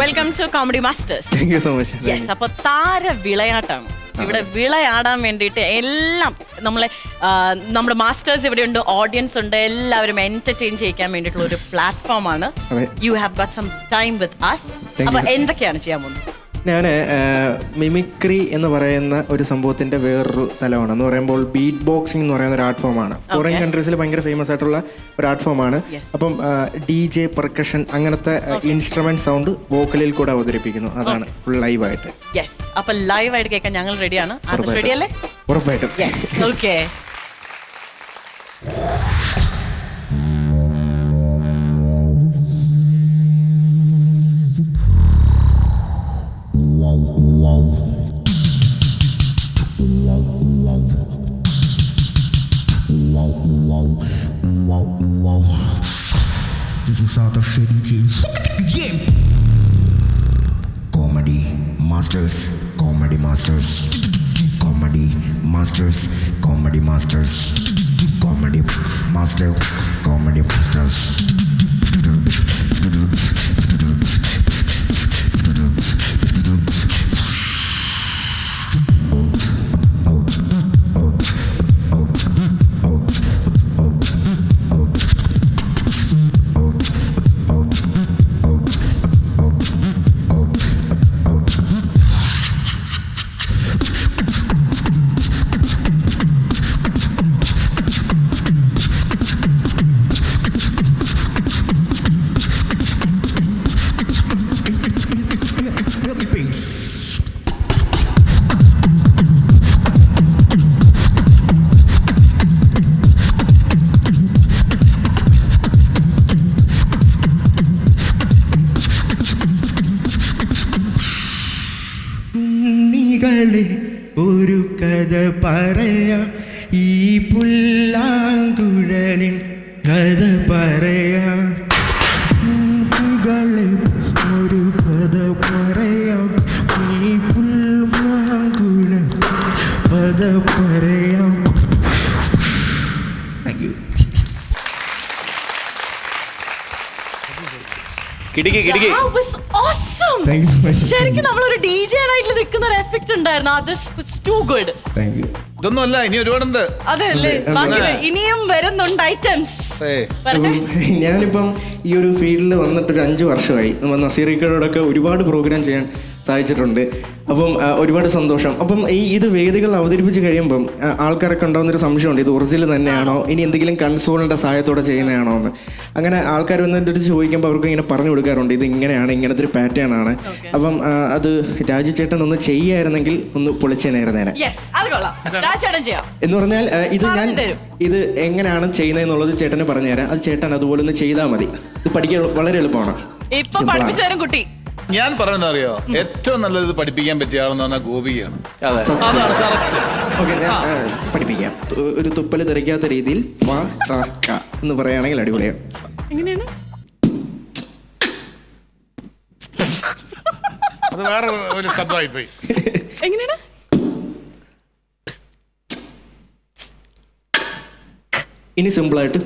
Welcome to comedy masters thank you so much yes അപ്പൊ താര വിളയാട്ടാണ് ഇവിടെ വിളയാടാൻ വേണ്ടിയിട്ട് എല്ലാം നമ്മളെ നമ്മുടെ മാസ്റ്റേഴ്സ് ഇവിടെ ഉണ്ട് ഓഡിയൻസ് ഉണ്ട് എല്ലാവരും എന്റർടൈൻ ചെയ്യിക്കാൻ വേണ്ടിയിട്ടുള്ള ഒരു പ്ലാറ്റ്ഫോം ആണ്. You have got some time with us അപ്പൊ എന്തൊക്കെയാണ് ചെയ്യാൻ പോകുന്നത്? ഞാൻ മിമിക്രി എന്ന് പറയുന്ന ഒരു സംഭവത്തിന്റെ വേറൊരു തലമാണ്. എന്ന് പറയുമ്പോൾ ബീറ്റ് ബോക്സിംഗ് എന്ന് പറയുന്ന ഒരു ആർട്ട് ഫോമാണ് ഫോറിൻ കൺട്രീസിൽ ഭയങ്കര ഫേമസ് ആയിട്ടുള്ള ഒരു ആർട്ട് ഫോമാണ്. അപ്പം ഡി ജെ പെർക്കഷൻ അങ്ങനത്തെ ഇൻസ്ട്രുമെന്റ് സൗണ്ട് വോക്കലിൽ കൂടെ അവതരിപ്പിക്കുന്നു. അതാണ് ഫുൾ ലൈവായിട്ട് അപ്പൊ ലൈവ് ആയിട്ട് കേൾക്കാൻ ഞങ്ങൾ റെഡിയാണ് ഉറപ്പായിട്ടും. അല്ലേ? Wow, whoa. This is not a shitty jeans. Yeah. Comedy masters, comedy masters, comedy masters, comedy masters, comedy master, comedy masters. ഉണ്ണികളെ ഒരു കഥ പറയാം. ഈ പുല്ലാങ്കുഴലിൻ കഥ പറയാം. കിടുക്കി കിടുക്കി. Thank you. so much. ശരിക്കും നമ്മളൊരു ഡി ജെ ആയിട്ട് നിൽക്കുന്ന ഒരു എഫക്ട് ഉണ്ടായിരുന്നു. അത് ടു ഗുഡ് ഇനി ഒരുപാടുണ്ട്. ഇനിയും വരുന്നുണ്ട് ഐറ്റംസ്. ഞാനിപ്പം ഈ ഒരു ഫീൽഡിൽ വന്നിട്ട് ഒരു അഞ്ച് വർഷമായി. നസീറിക്കോടൊക്കെ ഒരുപാട് പ്രോഗ്രാം ചെയ്യാൻ സാധിച്ചിട്ടുണ്ട് അപ്പം ഒരുപാട് സന്തോഷം. അപ്പം ഈ ഇത് വേദികൾ അവതരിപ്പിച്ച് കഴിയുമ്പം ആൾക്കാരൊക്കെ ഉണ്ടാകുന്നൊരു സംശയമുണ്ട്. ഇത് ഒറിജിനൽ തന്നെയാണോ? ഇനി എന്തെങ്കിലും കൺസോളിന്റെ സഹായത്തോടെ ചെയ്യുന്നതാണോ എന്ന് അങ്ങനെ ആൾക്കാർ വന്നിട്ട് ചോദിക്കുമ്പോൾ അവർക്ക് ഇങ്ങനെ പറഞ്ഞു കൊടുക്കാറുണ്ട്. ഇത് ഇങ്ങനെയാണ് ഇങ്ങനത്തെ ഒരു പാറ്റേൺ ആണ്. അപ്പം അത് രാജു ചേട്ടൻ ഒന്ന് ചെയ്യായിരുന്നെങ്കിൽ ഒന്ന് പൊളിച്ചേനായിരുന്നേനെ എന്ന് പറഞ്ഞാൽ ഇത് ഞാൻ ഇത് എങ്ങനെയാണ് ചെയ്യുന്നതെന്നുള്ളത് ചേട്ടന് പറഞ്ഞുതരാം. അത് ചേട്ടൻ അതുപോലെ ഒന്ന് ചെയ്താൽ മതി. ഇത് പഠിക്കാൻ വളരെ എളുപ്പമാണ്. ഇപ്പൊ പഠിപ്പിച്ചു തരും കുട്ടി. ഞാൻ പറയുന്നത് അറിയോ? ഏറ്റവും നല്ലത് പഠിപ്പിക്കാൻ പറ്റിയ ആളെന്ന് പറഞ്ഞാൽ ഗോപികയാണ്. സത്യം. അതാണ് കറക്റ്റ് ഓക്കെ ഞാൻ ആ, പഠിപ്പിക്കാം. തു- ഒരു തുപ്പൽ തെറിക്കാത്ത രീതിയിൽ ക എന്ന് പറയുകയാണെങ്കിൽ അടിപൊളിയാണ് എങ്ങനെയാണ്? അത് വേറെ ഒരു ശബ്ദമായി പോയി എങ്ങനെയാണ്? ഇനി സിമ്പിളായിട്ട്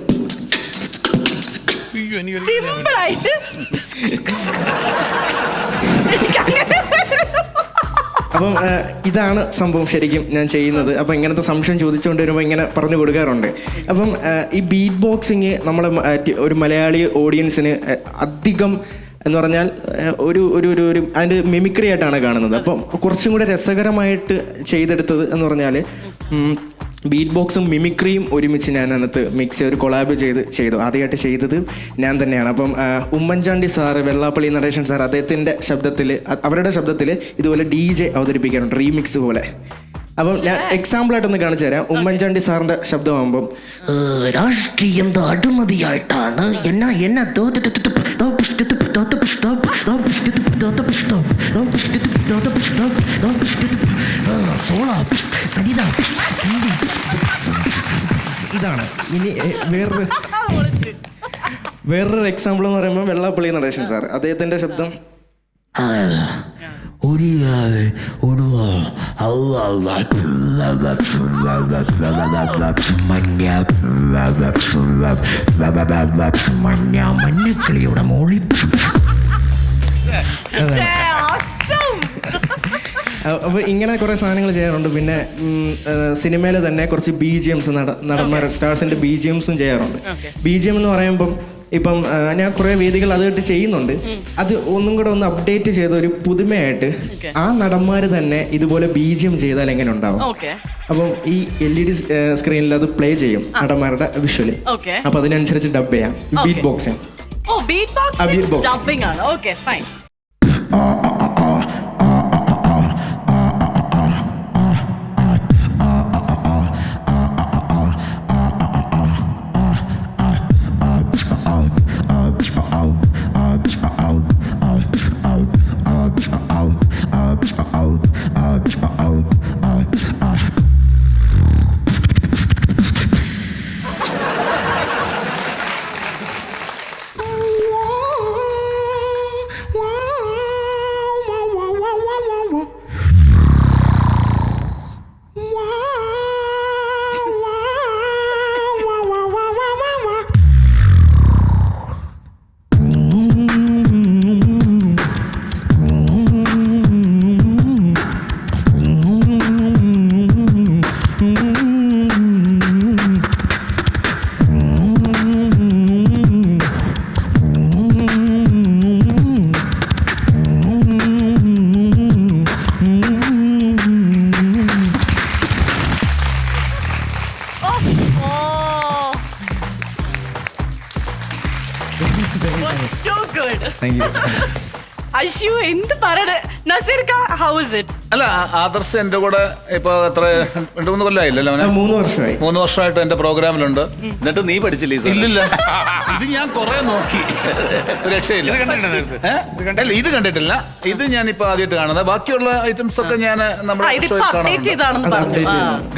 ആയിട്ട് എനിക്കങ്ങനെ അപ്പം ഇതാണ് സംഭവം ശരിക്കും ഞാൻ ചെയ്യുന്നത് അപ്പം ഇങ്ങനത്തെ സംശയം ചോദിച്ചുകൊണ്ട് വരുമ്പോൾ ഇങ്ങനെ പറഞ്ഞു കൊടുക്കാറുണ്ട് അപ്പം ഈ ബീറ്റ് ബോക്സിങ് നമ്മളെ ഒരു മലയാളി ഓഡിയൻസിന് അധികം എന്ന് പറഞ്ഞാൽ ഒരു ഒരു ഒരു ഒരു അതിന്റെ മിമിക്രി ആയിട്ടാണ് കാണുന്നത് അപ്പം കുറച്ചും കൂടെ രസകരമായിട്ട് ചെയ്തെടുത്തത് എന്ന് പറഞ്ഞാൽ ബീറ്റ് ബോക്സും മിമിക്രിയും ഒരുമിച്ച് ഞാൻ അതിനകത്ത് മിക്സ് ഒരു കൊളാബ് ചെയ്ത് ചെയ്തു. ആദ്യമായിട്ട് ചെയ്തത് ഞാൻ തന്നെയാണ്. അപ്പം ഉമ്മൻചാണ്ടി സാറ് വെള്ളാപ്പള്ളി നടേശൻ സാർ അദ്ദേഹത്തിന്റെ ശബ്ദത്തിൽ അവരുടെ ശബ്ദത്തിൽ ഇതുപോലെ ഡി ജെ അവതരിപ്പിക്കാറുണ്ട്. റീമിക്സ് പോലെ. അപ്പം ഞാൻ എക്സാമ്പിളായിട്ടൊന്ന് കാണിച്ചു തരാം ഉമ്മൻചാണ്ടി സാറിന്റെ ശബ്ദമാകുമ്പം ഏഹ്, രാഷ്ട്രീയം അടിമതിയായിട്ടാണ് എന്നാ എന്നാ ഇതാണ് ഇനി വേറൊരു വേറൊരു എക്സാമ്പിൾ എന്ന് പറയുമ്പോൾ വെള്ളാപ്പള്ളി നടേശൻ സാർ അദ്ദേഹത്തിന്റെ ശബ്ദം ഒരു ഒരു മഞ്ഞ മഞ്ഞ മഞ്ഞക്കിളിയുടെ മോളി. അപ്പോൾ ഇങ്ങനെ കുറേ സാധനങ്ങൾ ചെയ്യാറുണ്ട്. പിന്നെ സിനിമയിൽ തന്നെ കുറച്ച് ബി ജി എംസ് നടന്മാർ സ്റ്റാർസിന്റെ ബി ജി എംസും ചെയ്യാറുണ്ട്. ബി ജി എം എന്ന് പറയുമ്പം ഇപ്പം ഞാൻ കുറേ വേദികൾ അതായിട്ട് ചെയ്യുന്നുണ്ട്. അത് ഒന്നും കൂടെ ഒന്ന് അപ്ഡേറ്റ് ചെയ്ത ഒരു പുതുമയായിട്ട് ആ നടന്മാർ തന്നെ ഇതുപോലെ ബി ജി എം ചെയ്താൽ എങ്ങനെ ഉണ്ടാവും. അപ്പം ഈ എൽ ഇ ഡി സ്ക്രീനിൽ അത് പ്ലേ ചെയ്യും നടന്മാരുടെ വിഷ്വലി. അപ്പൊ അതിനനുസരിച്ച് ഡബ് ചെയ്യാം. Beat box beat box dubbing ആണ്. ഓക്കെ ഫൈൻ അയ്യോ എന്ത് പറയണേ? നസീർക്ക ഹൗ ഇസ് ഇറ്റ് അല്ല ആദർശ് എന്റെ കൂടെ ഇപ്പൊ എത്ര രണ്ടു മൂന്ന് കൊല്ലമായില്ലല്ലോ അവനെ? മൂന്ന് വർഷമായി. മൂന്ന് വർഷമായിട്ട് എന്റെ പ്രോഗ്രാമിലുണ്ട്. എന്നിട്ട് നീ പഠിച്ചില്ലേ? ഇല്ലില്ല. ഇത് ഞാൻ കുറെ നോക്കി. രക്ഷയില്ല? അല്ല, ഇത്? കണ്ടിട്ടില്ല. ഇത് ഞാൻ ഇപ്പൊ ആദ്യമായിട്ട് കാണുന്നത്. ബാക്കിയുള്ള ഐറ്റംസ് ഒക്കെ ഞാൻ നമ്മുടെ.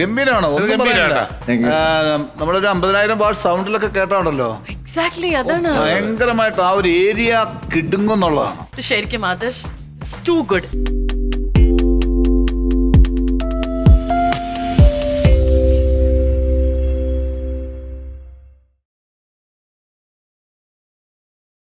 ഗംഭീരമാണോ ഒന്നും you. നമ്മളൊരു അമ്പതിനായിരം വാട്ട് സൗണ്ടിലൊക്കെ കേട്ടാണല്ലോ. എക്സാക്ട്ലി അതാണ്. ഭയങ്കരമായിട്ട് ആ ഒരു ഏരിയ കിടുങ്ങുന്നുള്ളതാണ് ശരിക്കും അത് ടു ഗുഡ്